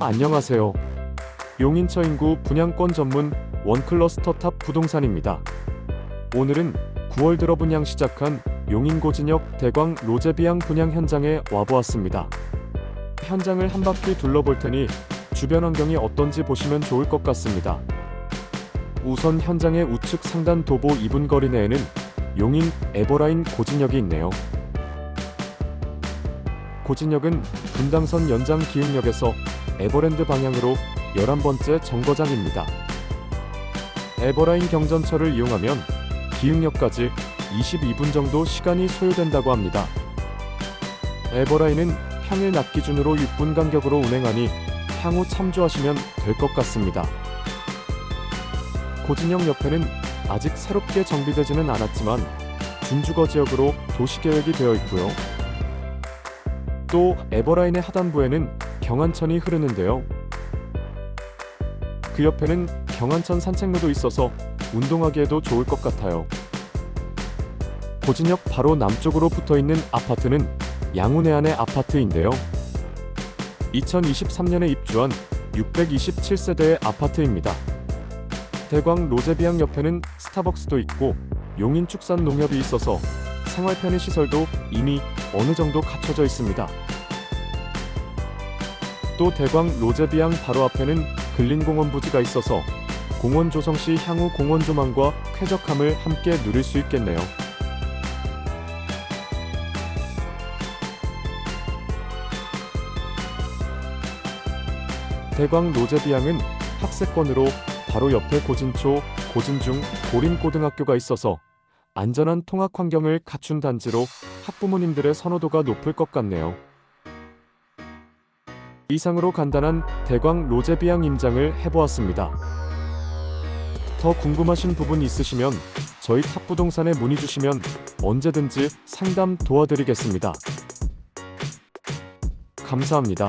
안녕하세요. 용인처 인구 분양권 전문 원클러스터 탑 부동산입니다. 오늘은 9월 들어 분양 시작한 용인 고진역 대광 로제비앙 분양 현장에 와보았습니다. 현장을 한 바퀴 둘러볼 테니 주변 환경이 어떤지 보시면 좋을 것 같습니다. 우선 현장의 우측 상단 도보 2분 거리 내에는 용인 에버라인 고진역이 있네요. 고진역은 분당선 연장 기흥역에서 에버랜드 방향으로 11번째 정거장입니다. 에버라인 경전철을 이용하면 기흥역까지 22분 정도 시간이 소요된다고 합니다. 에버라인은 평일 낮 기준으로 6분 간격으로 운행하니 향후 참조하시면 될 것 같습니다. 고진역 옆에는 아직 새롭게 정비되지는 않았지만 준주거 지역으로 도시계획이 되어 있고요. 또 에버라인의 하단부에는 경안천이 흐르는데요. 그 옆에는 경안천 산책로도 있어서 운동하기에도 좋을 것 같아요. 고진역 바로 남쪽으로 붙어 있는 아파트는 양운해안의 아파트인데요. 2023년에 입주한 627세대의 아파트입니다. 대광 로제비앙 옆에는 스타벅스도 있고 용인 축산 농협이 있어서 생활 편의 시설도 이미 어느 정도 갖춰져 있습니다. 또 대광 로제비앙 바로 앞에는 근린공원 부지가 있어서 공원 조성 시 향후 공원 조망과 쾌적함을 함께 누릴 수 있겠네요. 대광 로제비앙은 학세권으로 바로 옆에 고진초, 고진중, 고림고등학교가 있어서 안전한 통학 환경을 갖춘 단지로 학부모님들의 선호도가 높을 것 같네요. 이상으로 간단한 대광 로제비앙 임장을 해보았습니다. 더 궁금하신 부분 있으시면 저희 탑부동산에 문의 주시면 언제든지 상담 도와드리겠습니다. 감사합니다.